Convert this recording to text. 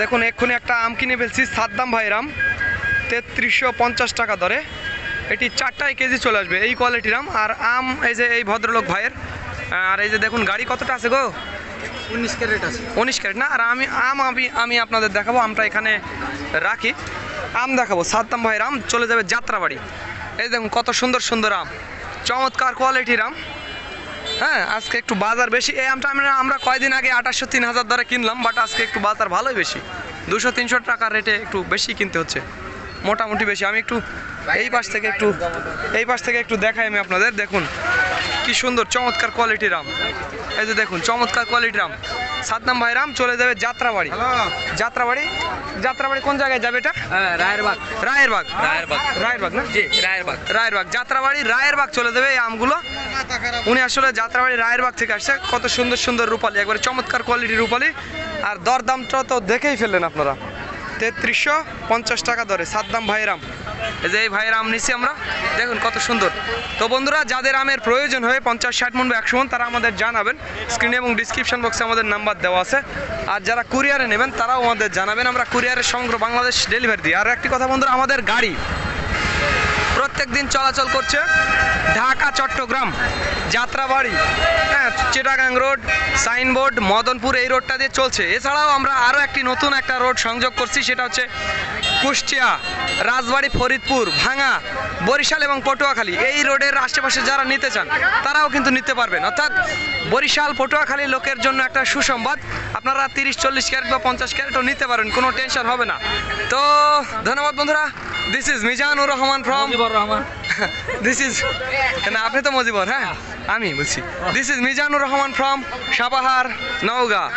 দেখুন এক্ষুনি একটা আম কিনে ফেলছি সাদ্দাম ভাইয়ের আম তেত্রিশশো পঞ্চাশ টাকা দরে। এটি চারটায় কেজি চলে আসবে এই কোয়ালিটির আম। আর আম এই যে এই ভদ্রলোক ভাইয়ের আর এই যে দেখুন গাড়ি কতটা আছে গো? উনিশ ক্যারেট আছে। উনিশ ক্যারেট না? আর আমি আম আমি আমি আপনাদের দেখাবো আমটা এখানে রাখি। আম দেখাবো সাদ্দাম ভাইয়ের আম চলে যাবে যাত্রাবাড়ি। এই দেখুন কত সুন্দর সুন্দর আম। চমৎকার কোয়ালিটির আম। হ্যাঁ আজকে একটু বাজার বেশি। এই আমটা আমরা আমরা কয়দিন আগে আঠাশশো, তিন হাজার দরে কিনলাম বাট আজকে একটু বাজার ভালোই বেশি। দুশো, তিনশো টাকার রেটে একটু বেশি কিনতে হচ্ছে। মোটামুটি বেশি। আমি একটু এই পাশ থেকে একটু এই পাশ থেকে একটু দেখাই আমি আপনাদের। দেখুন কি সুন্দর চমৎকার কোয়ালিটির আম এই যে দেখুন চমৎকার কোয়ালিটির আম সাতনাম ভাই রাম চলে যাবে যাত্রাবাড়ি। যাত্রাবাড়ি? যাত্রাবাড়ি কোন জায়গায় যাবে এটা? হ্যাঁ রায়েরবাগ। রায়েরবাগ। রায়েরবাগ। রায়েরবাগ না? জি রায়েরবাগ। রায়েরবাগ। যাত্রাবাড়ি রায়েরবাগ চলে যাবে এই আমগুলো। উনি আসলে যাত্রাবাড়ি রায়েরবাগ থেকে আসছে। কত সুন্দর সুন্দর রূপালি একবারে চমৎকার কোয়ালিটির রূপালি। আর দরদামটা তো দেখেই ফেললেন আপনারা। তেত্রিশশো পঞ্চাশ টাকা দরে সাদ্দাম ভাইয়ের আম এই যে এই ভাইয়ের আম নিচ্ছি আমরা। দেখুন কত সুন্দর। তো বন্ধুরা, যাদের আমের প্রয়োজন হয় পঞ্চাশ, ষাট মন বা একশো মন, তারা আমাদের জানাবেন। স্ক্রিনে এবং ডিসক্রিপশন বক্সে আমাদের নাম্বার দেওয়া আছে। আর যারা কুরিয়ারে নেবেন, তারাও আমাদের জানাবেন। আমরা কুরিয়ারের সমগ্র বাংলাদেশ ডেলিভারি দিই। আর একটি কথা বন্ধুরা, আমাদের গাড়ি। প্রত্যেক দিন চলাচল করছে। ঢাকা, চট্টগ্রাম, যাত্রাবাড়ি হ্যাঁ চিটাগাং রোড, সাইনবোর্ড, মদনপুর এই রোডটা দিয়ে চলছে। এছাড়াও আমরা আরও একটি নতুন একটা রোড সংযোগ করছি, সেটা হচ্ছে কুষ্টিয়া, রাজবাড়ি, ফরিদপুর ভাঙা বরিশাল এবং পটুয়াখালী। এই রোডের আশেপাশে যারা নিতে চান, তারাও কিন্তু নিতে পারবেন। অর্থাৎ বরিশাল, পটুয়াখালী লোকের জন্য একটা সুসংবাদ। আপনারা তিরিশ, চল্লিশ ক্যারেট বা পঞ্চাশ ক্যারেটও নিতে পারেন, কোনো টেনশন হবে না। তো, ধন্যবাদ বন্ধুরা। This is Mizanur Rahman from Rahman. This is না আপনি তো মজিবর হ্যাঁ? আমি বলছি this is Mizanur Rahman from Sapahar Naogaon